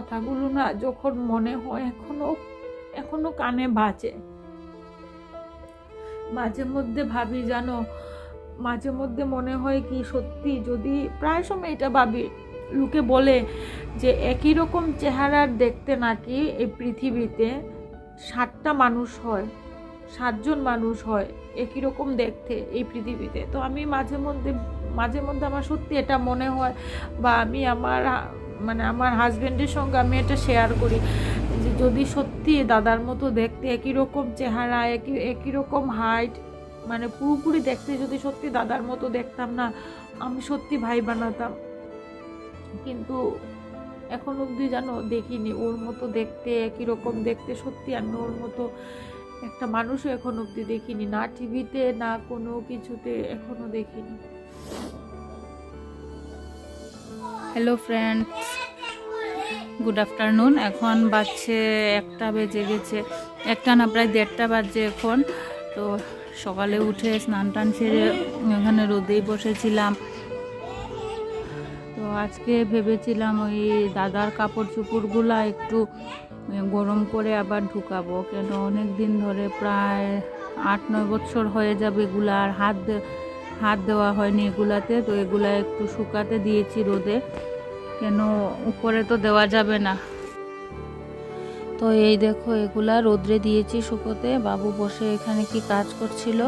কথাগুলো না যখন মনে হয় এখনও এখনও কানে বাজে। মাঝে মধ্যে ভাবি জানো, মাঝে মধ্যে মনে হয় কি সত্যি যদি প্রায় সময় এটা ভাবি, লোকে বলে যে একই রকম চেহারার দেখতে নাকি এই পৃথিবীতে ষাটটা মানুষ হয়, সাতজন মানুষ হয় একই রকম দেখতে এই পৃথিবীতে। তো আমি মাঝে মধ্যে মাঝে মধ্যে আমার সত্যি এটা মনে হয় বা আমি আমার মানে আমার হাজব্যান্ডের সঙ্গে আমি এটা শেয়ার করি যে যদি সত্যি দাদার মতো দেখতে একই রকম চেহারা, একই একই রকম হাইট মানে পুরোপুরি দেখতে যদি সত্যি দাদার মতো দেখতাম না, আমি সত্যি ভাই বানাতাম। কিন্তু এখন অবধি যেন দেখিনি, ওর মতো দেখতে, একই রকম দেখতে, সত্যি আমি ওর মতো একটা মানুষও এখন অবধি দেখিনি। না টিভিতে না কোনো কিছুতে এখনও দেখিনি। হ্যালো ফ্রেন্ডস গুড আফটারনুন এখন বাজছে একটা বেজে গেছে। একটা না প্রায় দেড়টা বাজছে এখন। তো সকালে উঠে স্নান টান সেরে এখানে রোদেই বসেছিলাম। তো আজকে ভেবেছিলাম ওই দাদার কাপড় চোপড়গুলা একটু গরম করে আবার ঢুকাবো। কেন অনেক দিন ধরে প্রায় আট নয় বছর হয়ে যাবে এগুলা আর হাত হাত দেওয়া হয়নি এগুলাতে, তো এগুলা একটু শুকাতে দিয়েছি রোদে। কেন উপরে তো দেওয়া যাবে না। তো এই দেখো, এগুলা রোদ্রে দিয়েছি শুকোতে। বাবু বসে এখানে কি কাজ করছিল?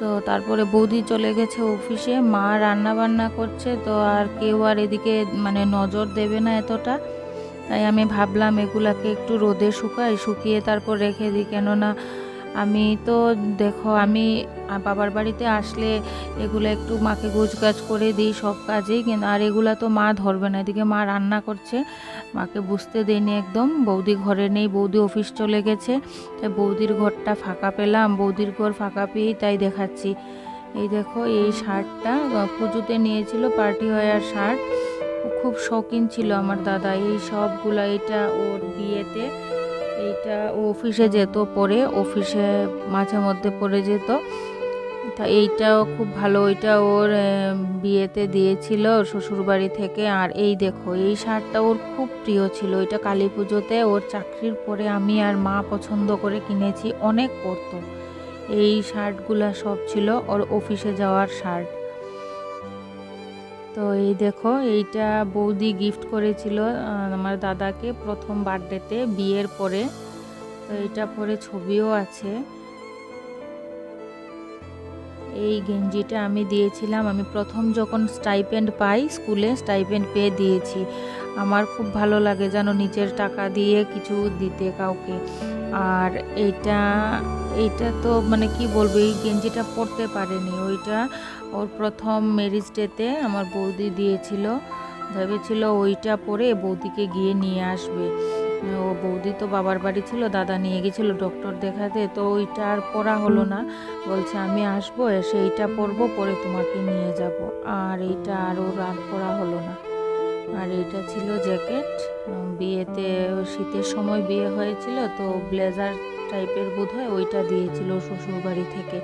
তো তারপরে বৌদি চলে গেছে অফিসে। মা রান্না বান্না করছে, তো আর কেউ আর এদিকে মানে নজর দেবে না এতটা। তাই আমি ভাবলাম এগুলাকে একটু রোদে শুকাই, শুকিয়ে তারপর রেখে দিই। কেননা আমি তো দেখো, আমি বাবার বাড়িতে আসলে এগুলো একটু মাকে গোছগাছ করে দিই সব কাজেই কিন্তু আর এগুলো তো মা ধরবে না, এদিকে মা রান্না করছে। মাকে বুঝতে দেয়নি একদম, বৌদি ঘরে নেই, বৌদি অফিস চলে গেছে। তাই বৌদির ঘরটা ফাঁকা পেলাম, বৌদির ঘর ফাঁকা পেয়েই তাই দেখাচ্ছি। এই দেখো, এই শার্টটা পুজোতে নিয়েছিল পার্টি ওয়্যার শার্ট। খুব শৌখিন ছিল আমার দাদা, এই সবগুলো, এটা ওর বিয়েতে। এইটা অফিসে যেত, পরে অফিসে মাঝে মধ্যে পরে যেত। তা এইটাও খুব ভালো, ওইটা ওর বিয়েতে দিয়েছিল শ্বশুরবাড়ি থেকে। আর এই দেখো, এই শার্টটা ওর খুব প্রিয় ছিল। এটা কালী পুজোতে ওর চাকরির পরে আমি আর মা পছন্দ করে কিনেছি, অনেক পরতো। এই শার্টগুলা সব ছিল ওর অফিসে যাওয়ার শার্ট। তো এই দেখো, এইটা বৌদি গিফট করেছিল আমার দাদাকে প্রথম বার্থডেতে বিয়ের পরে। তো এইটা পরে ছবিও আছে। এই গেঞ্জিটা আমি দিয়েছিলাম, আমি প্রথম যখন স্টাইপেন্ড পাই স্কুলে স্টাইপেন্ড পেয়ে দিয়েছি। আমার খুব ভালো লাগে যেন নিজের টাকা দিয়ে কিছু দিতে কাউকে। আর এইটা এইটা তো মানে কি বলব, এই গেঞ্জিটা পরতে পারেনি। ওইটা ওর প্রথম ম্যারিজ ডেতে আমার বৌদি দিয়েছিল। ভেবেছিল ওইটা পরে বৌদিকে গিয়ে নিয়ে আসবে। ও বৌদি তো বাবার বাড়ি ছিল, দাদা নিয়ে গেছিল ডক্টর দেখাতে, তো ওইটা আর পরা হলো না। বলছে, আমি আসব, এসে এইটা পরবো, পরে তোমাকে নিয়ে যাব। আর এইটা আর ওর আর পরা হলো না। আর এটা ছিল জ্যাকেট। বিয়েতে শীতের সময় বিয়ে হয়েছিল, তো ব্লেজার টাইপের বোধ হয় ওইটা দিয়েছিল শ্বশুর বাড়ি থেকে।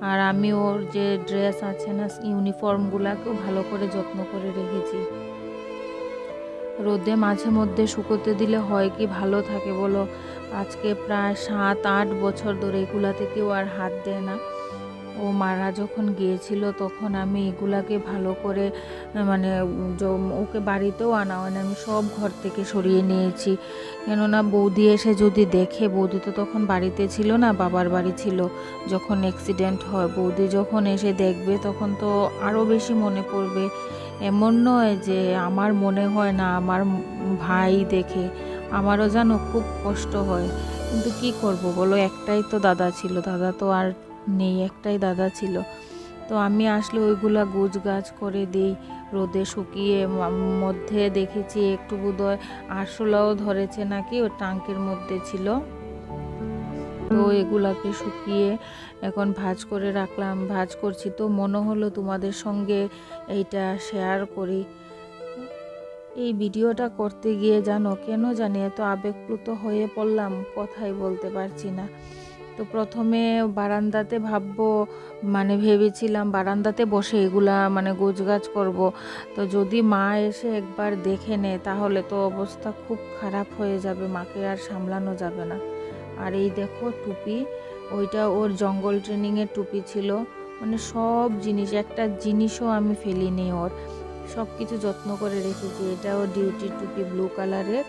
আর আমি ওর যে ড্রেস আছে না, ইউনিফর্মগুলাকেও ভালো করে যত্ন করে রেখেছি। রোদে মাঝে মধ্যে শুকোতে দিলে হয় কি ভালো থাকে বলো? আজকে প্রায় সাত, আট বছর ধরে এগুলাতে কেউ আর হাত দেয় না। ও মারা যখন গিয়েছিল, তখন আমি এগুলাকে ভালো করে মানে ওকে বাড়িতেও আনা হয় না আমি সব ঘর থেকে সরিয়ে নিয়েছি। কেননা বৌদি এসে যদি দেখে, বৌদি তো তখন বাড়িতে ছিল না, বাবার বাড়ি ছিল। যখন অ্যাক্সিডেন্ট হয়, বৌদি যখন এসে দেখবে, তখন তো আরও বেশি মনে পড়বে। এমন নয় যে আমার মনে হয় না, আমার ভাই দেখে। আমারও যেন খুব কষ্ট হয়। কিন্তু কি করব বলো? একটাই তো দাদা ছিল। দাদা তো আর নেই, একটাই দাদা ছিল। তো আমি আসলে ওইগুলা গোছ গাছ করে দিই, রোদে শুকিয়ে মধ্যে দেখেছি একটু বোধহয় আরশোলাও ধরেছে নাকি ও টাঙ্কের মধ্যে ছিল। তো এগুলাকে শুকিয়ে এখন ভাজ করে রাখলাম, ভাজ করছি। তো মনে হলো তোমাদের সঙ্গে এইটা শেয়ার করি। এই ভিডিওটা করতে গিয়ে জানো, কেন জানি এত আবেগপ্লুত হয়ে পড়লাম, কথাই বলতে পারছি না। তো প্রথমে বারান্দাতে ভাববো মানে ভেবেছিলাম বারান্দাতে বসে এগুলা মানে গোছগাছ করব। তো যদি মা এসে একবার দেখে নেয় তাহলে তো অবস্থা খুব খারাপ হয়ে যাবে, মাকে আর সামলানো যাবে না। আর এই দেখো টুপি, ওইটা ওর জঙ্গল ট্রেনিংয়ের টুপি ছিল। মানে সব জিনিস, একটা জিনিসও আমি ফেলিনি ওর। সব কিছু যত্ন করে রেখেছি। এটা ওর ডিউটির টুপি ব্লু কালারের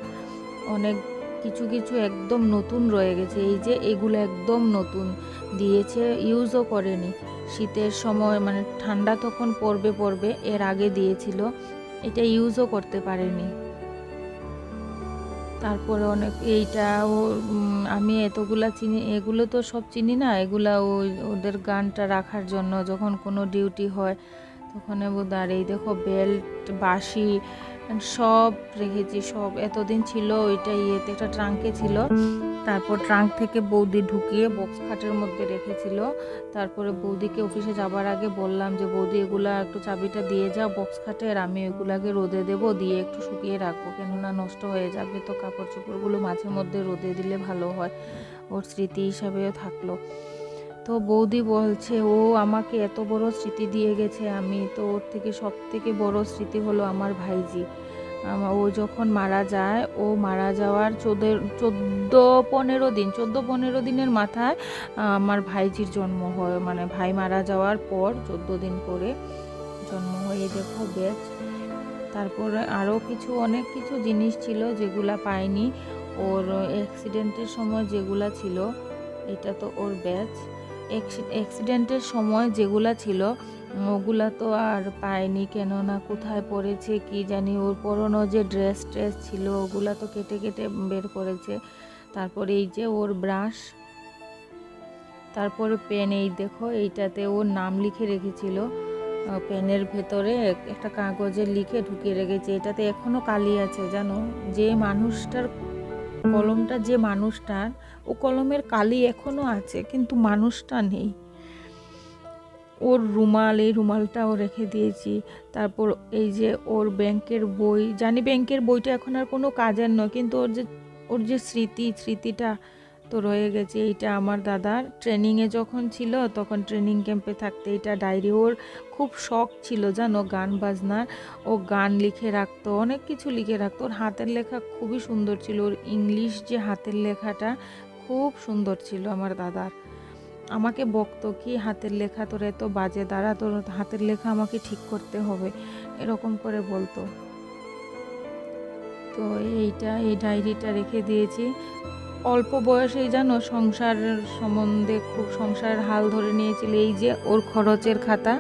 অনেক কিছু কিছু একদম নতুন রয়ে গেছে। এই যে এগুলো একদম নতুন। দিয়েছে ইউজও করেনি। শীতের সময় মানে ঠান্ডা তখন পড়বে পড়বে। এর আগে দিয়েছিল। এটা ইউজও করতে পারেনি। তারপরে অনেক এইটা ও আমি এতগুলা চিনি, এগুলো তো সব চিনি না? এগুলা ওদের গানটা রাখার জন্য যখন কোনো ডিউটি হয়, তখন বোধ আর এই দেখো বেল্ট বাঁশি সব রেখেছি সব এতদিন ছিল ওইটা ইয়েতে, একটা ট্রাঙ্কে ছিল। তারপর ট্রাঙ্ক থেকে বৌদি ঢুকিয়ে বক্স খাটের মধ্যে রেখেছিল। তারপরে বৌদিকে অফিসে যাবার আগে বললাম যে, বৌদি, এগুলা একটু চাবিটা দিয়ে যাও বক্স খাটে, আর আমি এগুলাকে রোদে দেবো, দিয়ে একটু শুকিয়ে রাখব। কেননা নষ্ট হয়ে যাবে তো কাপড় চোপড়গুলো মাঝে মধ্যে রোদে দিলে ভালো হয়। ওর স্মৃতি হিসাবেও থাকল। তো বৌদি বলছে, ও আমাকে এত বড় স্মৃতি দিয়ে গেছে, আমি তো ওর থেকে সব থেকে বড় স্মৃতি হলো আমার ভাইজি। ও যখন মারা যায়, ও মারা যাওয়ার চোদ্দ, চোদ্দ পনেরো দিন, চোদ্দ পনেরো দিনের মাথায় আমার ভাইজির জন্ম হয়। মানে ভাই মারা যাওয়ার পর চোদ্দ দিন পরে জন্ম হয়ে দেখো ব্যাচ তারপরে আরও কিছু, অনেক কিছু জিনিস ছিল যেগুলা পাইনি। ওর অ্যাক্সিডেন্টের সময় যেগুলা ছিল, এটা তো ওর ব্যাচ অ্যাক্সিডেন্টের সময় যেগুলা ছিল, ওগুলা তো আর পাইনি কেননা কোথায় পড়েছে, কি জানি ওর পরনো যে ড্রেস ট্রেস ছিল ওগুলা তো কেটে কেটে বের করেছে। তারপরে এই যে ওর ব্রাশ তারপরে পেন এই দেখো এইটাতে ওর নাম লিখে রেখেছিল। পেনের ভেতরে একটা কাগজে লিখে ঢুকিয়ে রেখেছে। এটাতে এখনও কালি আছে, জানো? যে মানুষটার কলমটা যে মানুষটার ও কলমের কালি এখনও আছে, কিন্তু মানুষটা নেই। ওর রুমাল, এই রুমালটাও রেখে দিয়েছি। তারপর এই যে ওর ব্যাংকের বই, জানি ব্যাংকের বইটা এখন আর কোনো কাজের নয়, কিন্তু ওর যে ওর যে স্মৃতি, স্মৃতিটা তো রয়ে গেছে। এইটা আমার দাদার। ট্রেনিংয়ে যখন ছিল, তখন ট্রেনিং ক্যাম্পে থাকতে এটা ডায়েরি ওর খুব শখ ছিল, জানো, গান বাজনার ও গান লিখে রাখতো, অনেক কিছু লিখে রাখতো। ওর হাতের লেখা খুবই সুন্দর ছিল। ওর ইংলিশ যে হাতের লেখাটা খুব সুন্দর ছিল আমার দাদার। আমাকে বকতো, কি হাতের লেখা তোর? এত বাজে, দাঁড়া, তোর হাতের লেখা আমাকে ঠিক করতে হবে। এরকম করে বলতো। তো এইটা, এই ডায়েরিটা রেখে দিয়েছি। অল্প বয়সেই জানো সংসার সম্বন্ধে খুব সংসারের হাল ধরে নিয়েছিল। এই যে ওর খরচের খাতা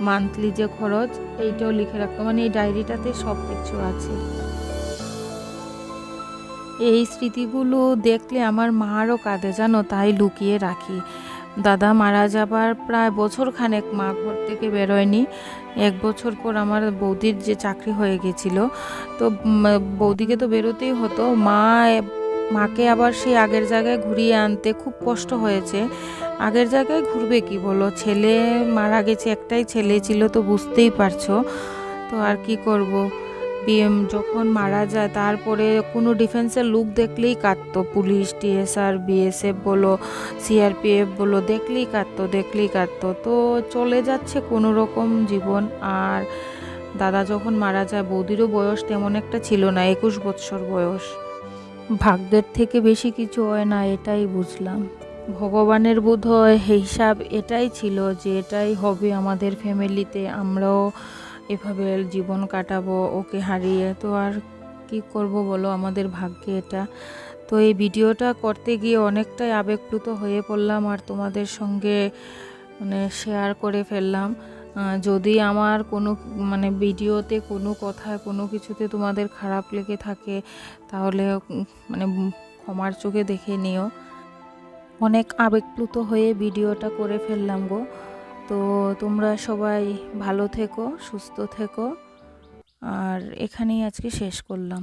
মান্থলি যে খরচ, এইটাও লিখে রাখতো। মানে এই ডায়েরিটাতে সব কিছু আছে। এই স্মৃতিগুলো দেখলে আমার মারও কাঁদে, জানো? তাই লুকিয়ে রাখি। দাদা মারা যাবার প্রায় বছর খানেক মা ঘর থেকে বেরোয়নি। এক বছর পর আমার বৌদির যে চাকরি হয়ে গেছিল, তো বৌদিকে তো বেরোতেই হতো। মা মাকে আবার সেই আগের জায়গায় ঘুরিয়ে আনতে খুব কষ্ট হয়েছে। আগের জায়গায় ঘুরবে কি বলো? ছেলে মারা গেছে, একটাই ছেলে ছিল, তো বুঝতেই পারছ। তো আর কি করব? বিএম যখন মারা যায়, তারপরে কোনো ডিফেন্সের লুক দেখলেই কাঁদতো। পুলিশ, টিএসআর, বিএসএফ বলো, সিআরপিএফ বলো, দেখলেই কাঁদতো দেখলেই কাঁদতো। তো চলে যাচ্ছে কোনো রকম জীবন। আর দাদা যখন মারা যায়, বৌদিরও বয়স তেমন একটা ছিল না, একুশ বৎসর বয়স। ভাগ্যের থেকে বেশি কিছু হয় না, এটাই বুঝলাম। ভগবানের বোধ হয় হিসাব এটাই ছিল যে এটাই হবে আমাদের ফ্যামিলিতে, আমরাও এভাবে জীবন কাটাবো, ওকে হারিয়ে। তো আর কি করব বলো, আমাদের ভাগ্যে এটা। তো এই ভিডিওটা করতে গিয়ে অনেকটাই আবেগপ্লুত হয়ে পড়লাম আর তোমাদের সঙ্গে মানে শেয়ার করে ফেললাম। যদি আমার কোনো মানে ভিডিওতে কোনো কথায় কোনো কিছুতে তোমাদের খারাপ লেগে থাকে, তাহলে মানে ক্ষমার চোখে দেখে নিও। অনেক আবেগপ্লুত হয়ে ভিডিওটা করে ফেললাম গো। তো তোমরা সবাই ভালো থেকো, সুস্থ থেকো। আর এখানেই আজকে শেষ করলাম।